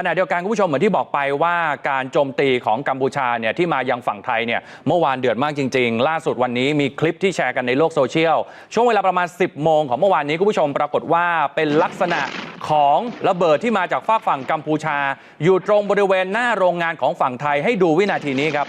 ขณะเดียวกันคุณผู้ชมเหมือนที่บอกไปว่าการโจมตีของกัมพูชาเนี่ยที่มายังฝั่งไทยเนี่ยเมื่อวานเดือดมากจริง ๆ ล่าสุดวันนี้มีคลิปที่แชร์กันในโลกโซเชียลช่วงเวลาประมาณ 10 โมงของเมื่อวานนี้คุณผู้ชมปรากฏว่าเป็นลักษณะของระเบิดที่มาจากฝากฝั่งกัมพูชา อยู่ตรงบริเวณหน้าโรงงานของฝั่งไทยให้ดูวินาทีนี้ครับ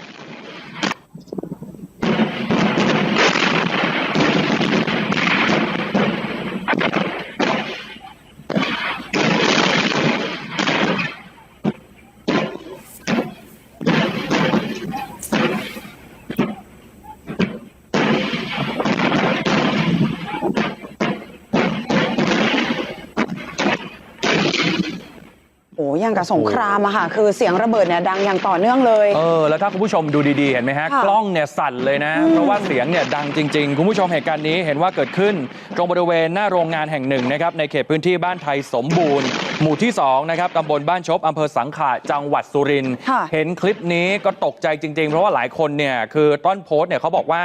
อ้ยังกับสงครามอะค่ะ คือเสียงระเบิดเนี่ยดังอย่างต่อเนื่องเลย เออ แล้วถ้าคุณผู้ชมดูดีๆ เห็นไหมฮะ ค่ะกล้องเนี่ยสั่นเลยนะ เพราะว่าเสียงเนี่ยดังจริง ๆ คุณผู้ชมเหตุการณ์นี้เห็นว่าเกิดขึ้น ตรงบริเวณหน้าโรงงานแห่งหนึ่งนะครับ ในเขตพื้นที่บ้านไทยสมบูรณ์ หมู่ที่2นะครับตำบลบ้านชบอำเภอสังขะจังหวัดสุรินทร์ค่ะ เห็นคลิปนี้ก็ตกใจจริง ๆ เพราะว่าหลายคนเนี่ยคือต้นโพสต์เนี่ยเขาบอกว่า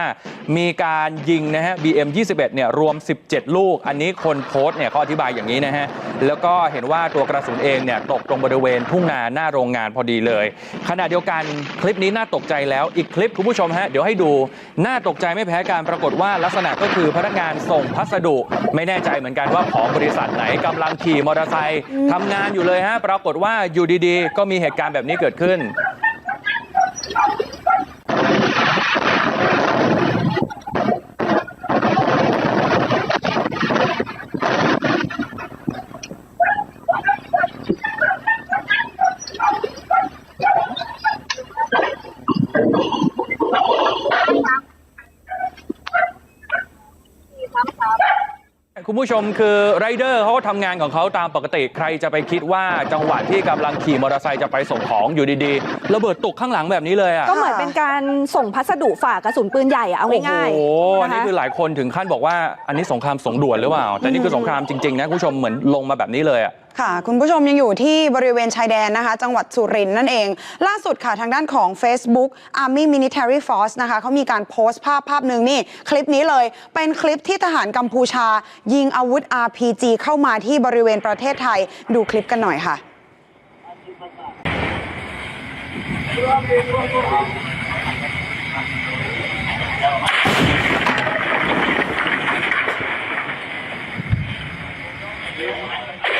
มีการยิงนะฮะ BM 21เนี่ยรวม 17 ลูก อันนี้คนโพสต์เนี่ยเขาอธิบายอย่างนี้นะฮะแล้วก็เห็นว่าตัวกระสุนเองเนี่ยตกตรงบริเวณทุ่งนาหน้าโรงงานพอดีเลย ขณะเดียวกันคลิปนี้น่าตกใจแล้วอีกคลิปคุณผู้ชมฮะเดี๋ยวให้ดูน่าตกใจไม่แพ้การปรากฏว่าลักษณะก็คือพนักงานส่งพัสดุ ไม่แน่ใจเหมือนกันว่าของบริษัทไหนกำลังขี่มอเตอร์ไซค์ทำงานอยู่เลยฮะปรากฏว่าอยู่ดีๆ ก็มีเหตุการณ์แบบนี้เกิดขึ้น คุณผู้ชมคือไรเดอร์เขาก็ทำงานของเขาตามปกติใครจะไปคิดว่าจังหวะที่กำลังขี่มอเตอร์ไซค์จะไปส่งของอยู่ดีๆระเบิดตกข้างหลังแบบนี้เลยอะก็เหมือนเป็นการส่งพัสดุฝากกระสุนปืนใหญ่อะเอาง่ายโอ้โหๆอันนี้นะคะคือหลายคนถึงขั้นบอกว่าอันนี้สงครามสงด่วนหรือเปล่า แต่นี่คือสงครามจริงๆนะคุณผู้ชมเหมือนลงมาแบบนี้เลยอะ ค่ะ คุณผู้ชมยังอยู่ที่บริเวณชายแดนนะคะ จังหวัดสุรินทร์นั่นเอง ล่าสุดค่ะทางด้านของ Facebook Army Military Force นะคะเขามีการโพสต์ภาพภาพหนึ่งนี่ คลิปนี้เลย เป็นคลิปที่ทหารกัมพูชา ยิงอาวุธ RPG เข้ามาที่บริเวณประเทศไทย ดูคลิปกันหน่อยค่ะ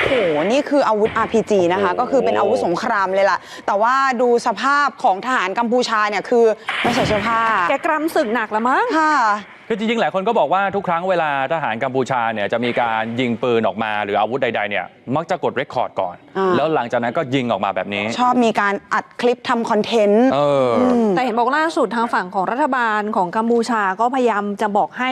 โอ้โห นี่คืออาวุธ RPG นะคะ ก็คือเป็นอาวุธสงครามเลยล่ะ แต่ว่าดูสภาพของทหารกัมพูชาเนี่ยคือไม่ใส่เสื้อผ้าแกกรำศึกหนักละมั้ง ค่ะ คือจริงๆ หลายคนก็บอกว่าทุกครั้งเวลาทหารกัมพูชาเนี่ยจะมีการยิงปืนออกมาหรืออาวุธใดๆเนี่ยมักจะกดเรคคอร์ดก่อน อ่า แล้วหลังจากนั้นก็ยิงออกมาแบบนี้ ชอบมีการอัดคลิปทำคอนเทนต์ เอออ แต่เห็นบอกล่าสุดทางฝั่งของรัฐบาลของกัมพูชาก็พยายามจะบอกให้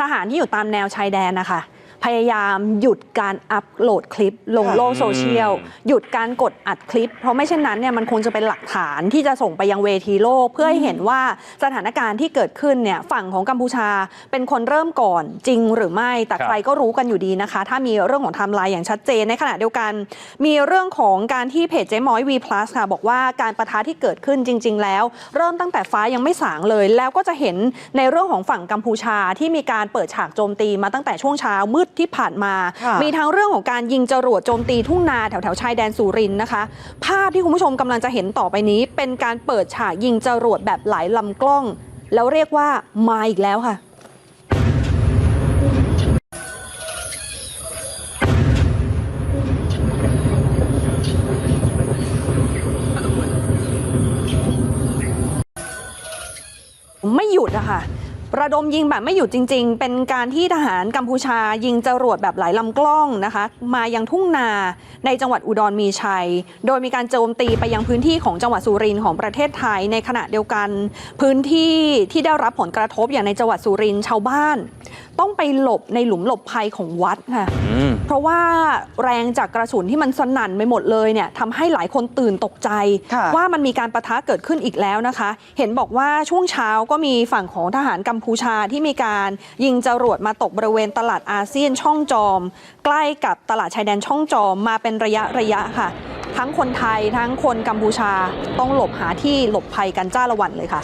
ทหารที่อยู่ตามแนวชายแดนนะคะ พยายามหยุดการอัปโหลดคลิป ลงค่ะโลกโซเชียลอืมหยุดการกดอัดคลิป เพราะไม่เช่นนั้นเนี่ยมันคงจะเป็นหลักฐานที่จะส่งไปยังเวทีโลก เพื่อให้เห็นว่าสถานการณ์ที่เกิดขึ้นเนี่ยฝั่งของกัมพูชาเป็นคนเริ่มก่อนจริงหรือไม่แต่ครับใครก็รู้กันอยู่ดีนะคะ ถ้ามีเรื่องของไทม์ไลน์อย่างชัดเจนในขณะเดียวกัน มีเรื่องของการที่เพจเจ๊ม้อย V+ ค่ะบอกว่าการประทะที่เกิดขึ้นจริง ๆ แล้ว เริ่มตั้งแต่ฟ้ายังไม่สางเลย แล้วก็จะเห็นในเรื่องของฝั่งกัมพูชาที่มีการเปิดฉากโจมตีมาตั้งแต่ช่วงเช้ามืดที่ผ่านมาค่ะมีทั้งเรื่องของการยิงจรวดโจมตีทุ่งนาแถวแถวๆชายแดนสุรินทร์นะคะ ภาพที่คุณผู้ชมกำลังจะเห็นต่อไปนี้ เป็นการเปิดฉากยิงจรวดแบบหลายลำกล้อง แล้วเรียกว่ามาอีกแล้วค่ะไม่หยุดอะค่ะ ระดมยิงแบบไม่หยุดจริง ๆ เป็นการที่ทหารกัมพูชายิงจรวดแบบหลายลำกล้องนะคะ มายังทุ่งนาในจังหวัดอุดรมีชัย โดยมีการโจมตีไปยังพื้นที่ของจังหวัดสุรินทร์ของประเทศไทย ในขณะเดียวกัน พื้นที่ที่ได้รับผลกระทบอย่างในจังหวัดสุรินทร์ชาวบ้าน ต้องไปหลบในหลุมหลบภัยของวัดค่ะเพราะว่าแรงจากกระสุนที่มันสนั่นไปหมดเลยเนี่ยทำให้หลายคนตื่นตกใจค่ะว่ามันมีการประทะเกิดขึ้นอีกแล้วนะคะ เห็นบอกว่าช่วงเช้าก็มีฝั่งของทหารกัมพูชาที่มีการยิงจรวดมาตกบริเวณตลาดอาเซียนช่องจอม ใกล้กับตลาดชายแดนช่องจอมมาเป็นระยะระยะค่ะ ทั้งคนไทยทั้งคนกัมพูชาต้องหลบหาที่หลบภัยกันจ้าละวันเลยค่ะ